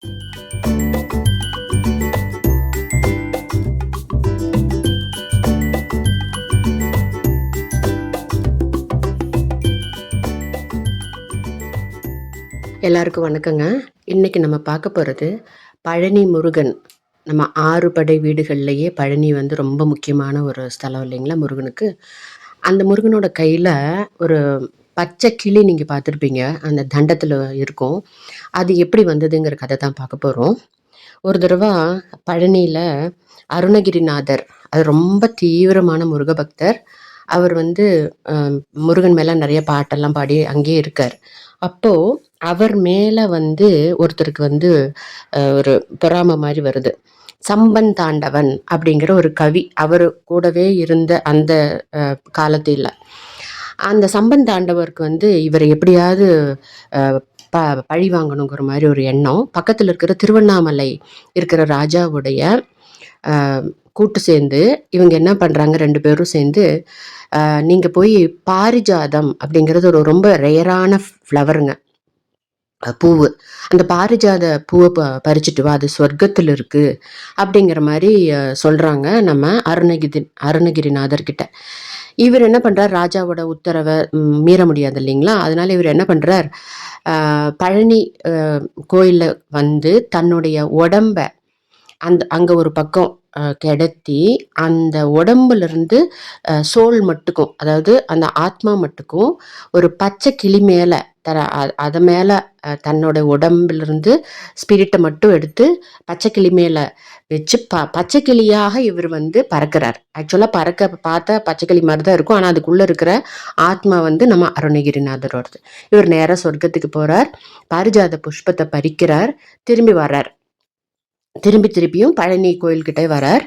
எல்லாருக்கும் வணக்கங்க. இன்றைக்கி நம்ம பார்க்க போகிறது பழனி முருகன். நம்ம ஆறு படை வீடுகள்லையே பழனி வந்து ரொம்ப முக்கியமான ஒரு ஸ்தலம் இல்லைங்களா முருகனுக்கு? அந்த முருகனோட கையில் ஒரு பச்சை கிளி நீங்கள் பார்த்துருப்பீங்க அந்த தண்டத்தில் இருக்கும். அது எப்படி வந்ததுங்கிற கதை தான் பார்க்க போகிறோம் ஒரு தடவை பழனியில் அருணகிரிநாதர் அது ரொம்ப தீவிரமான முருக பக்தர். அவர் வந்து முருகன் மேலே நிறைய பாட்டெல்லாம் பாடி அங்கேயே இருக்கார். அப்போது அவர் மேலே வந்து ஒருத்தருக்கு வந்து ஒரு பொறாமை மாதிரி வருது. சம்பன் தாண்டவன் அப்படிங்கிற ஒரு கவி அவர் கூடவே இருந்த அந்த காலத்தில் அந்த சம்பந்தாண்டவருக்கு வந்து இவரை எப்படியாவது ப பழி வாங்கணுங்கிற மாதிரி ஒரு எண்ணம். பக்கத்தில் இருக்கிற திருவண்ணாமலை இருக்கிற ராஜாவுடைய கூட்டு சேர்ந்து இவங்க என்ன பண்ணுறாங்க ரெண்டு பேரும் சேர்ந்து நீங்கள் போய் பாரிஜாதம் அப்படிங்கிறது ஒரு ரொம்ப ரேரான ஃப்ளவருங்க. பூவு. அந்த பாரிஜாத பூவை ப பறிச்சுட்டு வா அது சொர்க்கத்தில் இருக்குது அப்படிங்கிற மாதிரி சொல்கிறாங்க நம்ம அருணகிரி அருணகிரிநாதர்கிட்ட. இவர் என்ன பண்ணுறார் ராஜாவோட உத்தரவை மீற முடியாது இல்லைங்களா? அதனால இவர் என்ன பண்ணுறார் பழனி கோயிலில் வந்து தன்னுடைய உடம்ப அந்த அங்கே ஒரு பக்கம் கிடத்தி அந்த உடம்புலேருந்து சோல் மட்டுக்கும் அதாவது அந்த ஆத்மா மட்டுக்கும் ஒரு பச்சை கிளி மேலே தர அதை மேலே தன்னோட உடம்புலேருந்து ஸ்பிரிட்டை மட்டும் எடுத்து பச்சை கிளி மேலே வச்சு ப பச்சை கிளியாக இவர் வந்து பறக்கிறார். ஆக்சுவலாக பறக்க பார்த்தா பச்சை கிளி மாதிரி தான் இருக்கும். ஆனால் அதுக்குள்ளே இருக்கிற ஆத்மா வந்து நம்ம அருணகிரிநாதரோடது. இவர் நேராக சொர்க்கத்துக்கு போகிறார் பாரிஜாத புஷ்பத்தை பறிக்கிறார் திரும்பி வர்றார். திரும்பி திருப்பியும் பழனி கோயில்கிட்ட வரார்.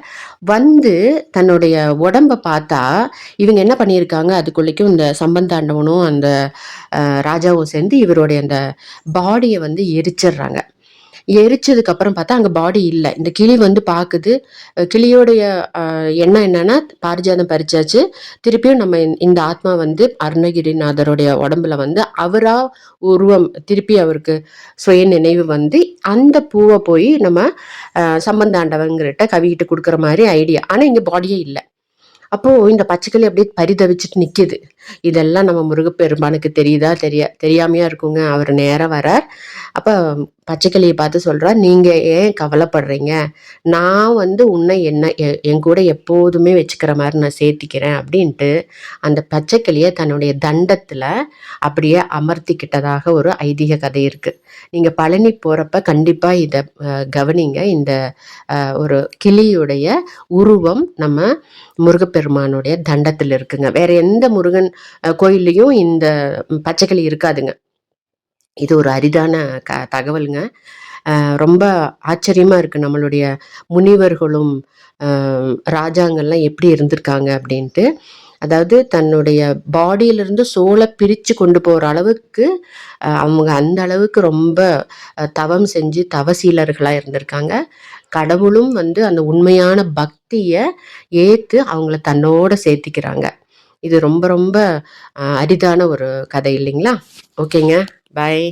வந்து தன்னுடைய உடம்ப பார்த்தா இவங்க என்ன பண்ணியிருக்காங்க? அதுக்குள்ளேக்கும் இந்த சம்பந்தாண்டவனும் அந்த ராஜாவும் சேர்ந்து இவருடைய அந்த பாடியை வந்து எரிச்சிடுறாங்க. எரிச்சதுக்கு அப்புறம் பார்த்தா அங்கே பாடி இல்லை. இந்த கிளி வந்து பார்க்குது கிளியோடைய எண்ணம் என்னன்னா பாரிஜாதம் பறிச்சாச்சு. திருப்பியும் நம்ம இந்த ஆத்மா வந்து அருணகிரிநாதருடைய உடம்புல வந்து அவரா உருவம் திருப்பி அவருக்கு சுய நினைவு வந்து அந்த பூவை போய் நம்ம சம்பந்தாண்டவங்கிட்ட கவிக்கிட்டு கொடுக்குற மாதிரி ஐடியா ஆனால் இங்கே பாடியே இல்லை. அப்போது இந்த பச்சைக்கிளி அப்படியே பரிதவிச்சுட்டு நிற்கிது இதெல்லாம் நம்ம முருகப்பெருமானுக்கு தெரியுதா? தெரியா தெரியாமையா இருக்குங்க. அவர் நேராக வரார். அப்போ பச்சைக்கிளியை பார்த்து சொல்கிறார் நீங்கள் ஏன் கவலைப்படுறீங்க? நான் வந்து உன்னை என்ன என் கூட எப்போதுமே வச்சுக்கிற மாதிரி நான் சேர்த்திக்கிறேன் அப்படின்ட்டு அந்த பச்சைக்கிளியை தன்னுடைய தண்டத்தில் அப்படியே அமர்த்திக்கிட்டதாக ஒரு ஐதீக கதை இருக்குது நீங்கள் பழனி போகிறப்ப கண்டிப்பாக இதை கவனிங்க. இந்த ஒரு கிளியுடைய உருவம் நம்ம முருகப்பெருமானுடைய தண்டத்தில் இருக்குங்க. வேற எந்த முருகன் கோயில்லையும் இந்த பச்சைக்கிளி இருக்காதுங்க. இது ஒரு அரிதான க தகவலுங்க. ரொம்ப ஆச்சரியமாக இருக்கு நம்மளுடைய முனிவர்களும் ராஜாங்கள்லாம் எப்படி இருந்திருக்காங்க அப்படின்ட்டு. அதாவது தன்னுடைய பாடியிலிருந்து சோலை பிரித்து கொண்டு போகிற அளவுக்கு அவங்க அந்த அளவுக்கு ரொம்ப தவம் செஞ்சு தவசீலர்களாக இருந்திருக்காங்க. கடவுளும் வந்து அந்த உண்மையான பக்தியை ஏற்று அவங்கள தன்னோட சேர்த்திக்கிறாங்க. இது ரொம்ப ரொம்ப அரிதான ஒரு கதை இல்லைங்களா? ஓகேங்க. பாய்